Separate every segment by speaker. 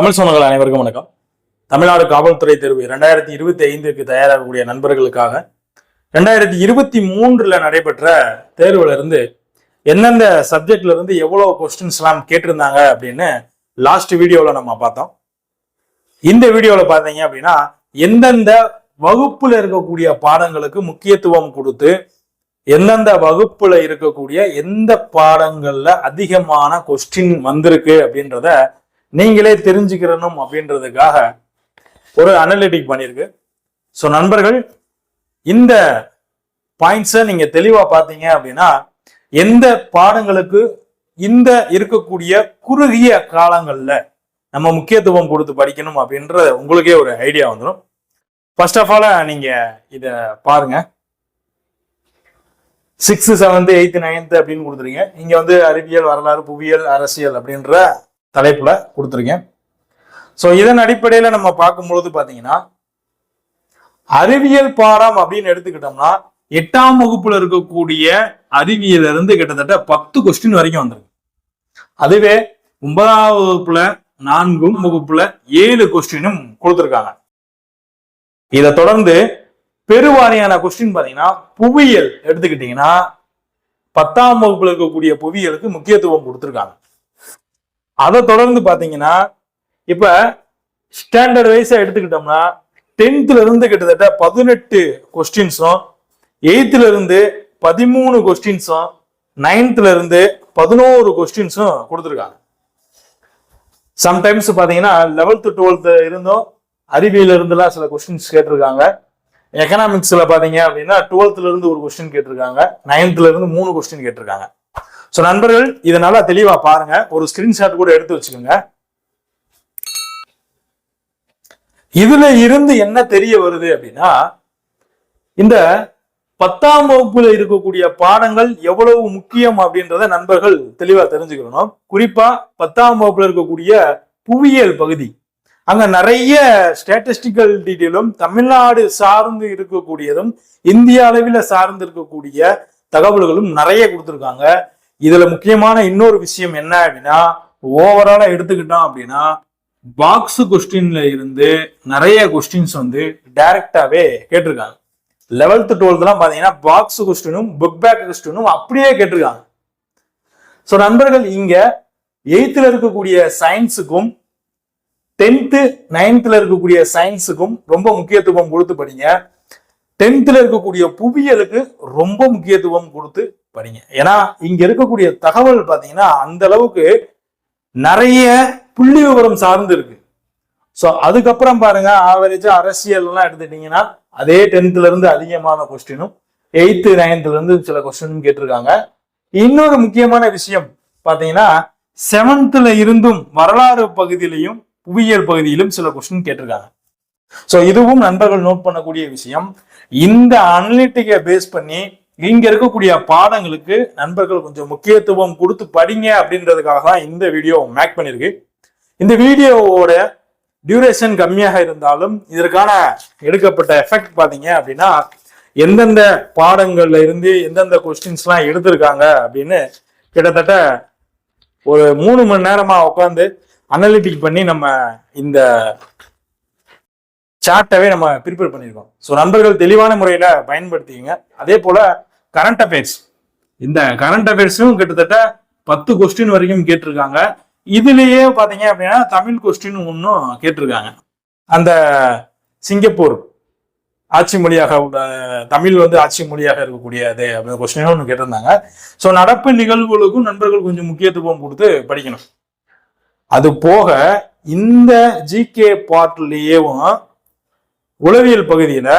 Speaker 1: தமிழ் சொந்தங்கள் அனைவருக்கும் வணக்கம். தமிழ்நாடு காவல்துறை தேர்வு இரண்டாயிரத்தி இருபத்தி ஐந்துக்கு தயாராகக்கூடிய நண்பர்களுக்காக ரெண்டாயிரத்தி இருபத்தி மூன்றுல நடைபெற்ற தேர்வுல இருந்து எந்தெந்த சப்ஜெக்ட்ல இருந்து எவ்வளவு கொஸ்டின்ஸ் எல்லாம் கேட்டிருந்தாங்க அப்படின்னு லாஸ்ட் வீடியோவில் நம்ம பார்த்தோம். இந்த வீடியோல பார்த்தீங்க அப்படின்னா எந்தெந்த வகுப்புல இருக்கக்கூடிய பாடங்களுக்கு முக்கியத்துவம் கொடுத்து எந்தெந்த வகுப்புல இருக்கக்கூடிய எந்த பாடங்கள்ல அதிகமான கொஸ்டின் வந்திருக்கு அப்படின்றத நீங்களே தெரிஞ்சுக்கிறணும் அப்படின்றதுக்காக ஒரு அனலிட்டிக் பண்ணியிருக்கு. ஸோ நண்பர்கள் இந்த பாயிண்ட்ஸை நீங்க தெளிவா பார்த்தீங்க அப்படின்னா எந்த பாடங்களுக்கு இந்த இருக்கக்கூடிய குறுகிய காலங்கள்ல நம்ம முக்கியத்துவம் கொடுத்து படிக்கணும் அப்படின்ற உங்களுக்கே ஒரு ஐடியா வந்துடும் ஃபர்ஸ்ட் ஆஃப் ஆல் நீங்க இதை பாருங்க. சிக்ஸ்த்து செவன்த்து எயித்து நைன்த்து அப்படின்னு கொடுத்துருங்க இங்கே வந்து அறிவியல் வரலாறு புவியியல் அரசியல் அப்படின்ற தலைப்பில் கொடுத்துருக்கேன். ஸோ இதன் அடிப்படையில் நம்ம பார்க்கும்பொழுது பார்த்தீங்கன்னா அறிவியல் பாடம் அப்படின்னு எடுத்துக்கிட்டோம்னா எட்டாம் வகுப்புல இருக்கக்கூடிய அறிவியல் இருந்து கிட்டத்தட்ட பத்து கொஸ்டின் வரைக்கும் வந்திருக்கு. அதுவே ஒன்பதாவது வகுப்புல நான்கும் வகுப்புல ஏழு கொஸ்டினும் கொடுத்துருக்காங்க. இதை தொடர்ந்து பெருவாரியான கொஸ்டின் பாத்தீங்கன்னா புவியியல் எடுத்துக்கிட்டீங்கன்னா பத்தாம் வகுப்புல இருக்கக்கூடிய புவியியலுக்கு முக்கியத்துவம் கொடுத்துருக்காங்க. அதை தொடர்ந்து பார்த்தீங்கன்னா இப்போ ஸ்டாண்டர்ட் வைஸாக எடுத்துக்கிட்டோம்னா டென்த்துல இருந்து கிட்டத்தட்ட பதினெட்டு கொஸ்டின்ஸும் எயித்துல இருந்து பதிமூணு கொஸ்டின்ஸும் நைன்த்ல இருந்து பதினோரு கொஸ்டின்ஸும் கொடுத்துருக்காங்க. சம்டைம்ஸ் பார்த்தீங்கன்னா லெவல்த்து டுவெல்த்து இருந்தும் அறிவியல இருந்துலாம் சில கொஸ்டின்ஸ் கேட்டிருக்காங்க. எக்கனாமிக்ஸில் பார்த்தீங்க அப்படின்னா டுவெல்த்துல இருந்து ஒரு கொஸ்டின் கேட்டிருக்காங்க நைன்த்ல இருந்து மூணு கொஸ்டின் கேட்டிருக்காங்க. ஸோ நண்பர்கள் இதை நல்லா தெளிவா பாருங்க. ஒரு ஸ்கிரீன்ஷாட் கூட எடுத்து வச்சுக்கோங்க. இதுல இருந்து என்ன தெரிய வருது அப்படின்னா இந்த பத்தாம் வகுப்புல இருக்கக்கூடிய பாடங்கள் எவ்வளவு முக்கியம் அப்படின்றத நண்பர்கள் தெளிவா தெரிஞ்சுக்கணும். குறிப்பா பத்தாம் வகுப்புல இருக்கக்கூடிய புவியியல் பகுதி. அங்க நிறைய ஸ்டாட்டிஸ்டிக்கல் டீட்டெயிலும் தமிழ்நாடு சார்ந்து இருக்கக்கூடியதும் இந்திய அளவில் சார்ந்து இருக்கக்கூடிய தகவல்களும் நிறைய கொடுத்துருக்காங்க. இதுல முக்கியமான இன்னொரு விஷயம் என்ன அப்படின்னா ஓவராலா எடுத்துக்கிட்டோம் அப்படின்னா பாக்ஸ் கொஸ்டின்ல இருந்து நிறைய கொஸ்டின்ஸ் வந்து டைரக்டாவே கேட்டிருக்காங்க. லெவல்த் டுவெல்த்லாம் பாத்தீங்கன்னா பாக்ஸ் கொஸ்டினும் புக் பேக் கொஸ்டினும் அப்படியே கேட்டிருக்காங்க. ஸோ நண்பர்கள் இங்க எயித்துல இருக்கக்கூடிய சயின்ஸுக்கும் டென்த்து நைன்த்தில் இருக்கக்கூடிய சயின்ஸுக்கும் ரொம்ப முக்கியத்துவம் கொடுத்து படிங்க. டென்த்தில் இருக்கக்கூடிய புவியியலுக்கு ரொம்ப முக்கியத்துவம் கொடுத்து படிங்க. ஏன்னா இங்க இருக்கக்கூடிய தகவல் பாத்தீங்கன்னா அந்த அளவுக்கு நிறைய புள்ளி விவரம் சார்ந்து இருக்கு. ஸோ அதுக்கப்புறம் பாருங்க ஆவரேஜா அரசியல் எல்லாம் எடுத்துட்டீங்கன்னா அதே டென்த்ல இருந்து அதிகமான கொஸ்டினும் எயித்து நைன்த்ல இருந்து சில கொஸ்டினும் கேட்டிருக்காங்க. இன்னொரு முக்கியமான விஷயம் பாத்தீங்கன்னா செவன்த்ல இருந்தும் வரலாறு பகுதியிலையும் புவியியல் பகுதியிலும் சில கொஸ்டின் கேட்டிருக்காங்க. ஸோ இதுவும் நண்பர்கள் நோட் பண்ணக்கூடிய விஷயம். இந்த அனலிட்டிக்கை பேஸ் பண்ணி இங்க இருக்கக்கூடிய பாடங்களுக்கு நண்பர்கள் கொஞ்சம் முக்கியத்துவம் கொடுத்து படிங்க அப்படின்றதுக்காக தான் இந்த வீடியோ மேக் பண்ணிருக்கு இந்த வீடியோவோட டியூரேஷன் கம்மியாக இருந்தாலும் இதற்கான எடுக்கப்பட்ட எஃபெக்ட் பாத்தீங்க அப்படின்னா எந்தெந்த பாடங்கள்ல இருந்து எந்தெந்த கொஸ்டின்ஸ்லாம் எடுத்திருக்காங்க அப்படின்னு கிட்டத்தட்ட ஒரு மூணு மணி நேரமா உட்காந்து அனலிட்டிக் பண்ணி நம்ம இந்த சார்ட்டவே நம்ம ப்ரிப்பேர் பண்ணியிருக்கோம். ஸோ நண்பர்கள் தெளிவான முறையில பயன்படுத்திங்க அதே போல கரண்ட் அஃபேர்ஸ் இந்த கரண்ட் அஃபேர்ஸும் கிட்டத்தட்ட பத்து கொஸ்டின் வரைக்கும் கேட்டிருக்காங்க. இதுலேயே பார்த்தீங்க அப்படின்னா தமிழ் கொஸ்டின் ஒன்றும் கேட்டிருக்காங்க. அந்த சிங்கப்பூர் ஆட்சி மொழியாக உள்ள தமிழ் வந்து ஆட்சி மொழியாக இருக்கக்கூடியது அப்படின்ற கொஸ்டின் ஒன்று கேட்டிருந்தாங்க. ஸோ நடப்பு நிகழ்வுகளுக்கும் நண்பர்கள் கொஞ்சம் முக்கியத்துவம் கொடுத்து படிக்கணும். அது போக இந்த ஜிகே பார்ட்லயேவும் உளவியல் பகுதியில்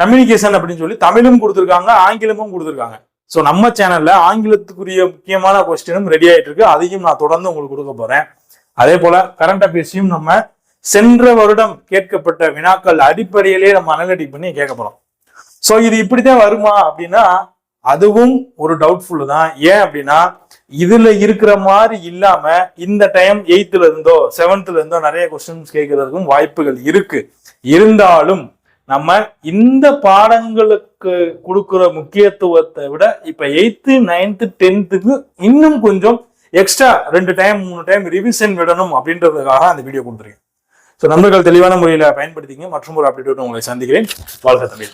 Speaker 1: கம்யூனிகேஷன் அப்படின்னு சொல்லி தமிழும் கொடுத்துருக்காங்க ஆங்கிலமும் கொடுத்துருக்காங்க. ஸோ நம்ம சேனல்ல ஆங்கிலத்துக்குரிய முக்கியமான கொஸ்டினும் ரெடி ஆயிட்டு இருக்கு. அதையும் நான் தொடர்ந்து உங்களுக்கு கொடுக்க போறேன். அதே போல கரண்ட் அஃபேர்ஸையும் நம்ம சென்ற வருடம் கேட்கப்பட்ட வினாக்கள் அடிப்படையிலே நம்ம அனலிட்டிக் பண்ணி கேட்க போறோம். ஸோ இது இப்படித்தான் வருமா அப்படின்னா அதுவும் ஒரு டவுட்ஃபுல்லு தான். ஏன் அப்படின்னா இதுல இருக்கிற மாதிரி இல்லாம இந்த டைம் எயித்துல இருந்தோ செவன்த்ல இருந்தோ நிறைய கொஸ்டின்ஸ் கேட்கறதுக்கும் வாய்ப்புகள் இருக்கு. இருந்தாலும் நம்ம இந்த பாடங்களுக்கு கொடுக்குற முக்கியத்துவத்தை விட இப்ப எயித்து நைன்த்து டென்த்துக்கு இன்னும் கொஞ்சம் எக்ஸ்ட்ரா ரெண்டு டைம் மூணு டைம் ரிவிஷன் விடணும் அப்படின்றதுக்காக அந்த வீடியோ கொடுத்துருக்கேன். ஸோ நண்பர்கள் தெளிவான முறையில் பயன்படுத்திங்க மற்றும் ஒரு அப்டேட் உங்களை சந்திக்கிறேன். வாழ்க தமிழ்.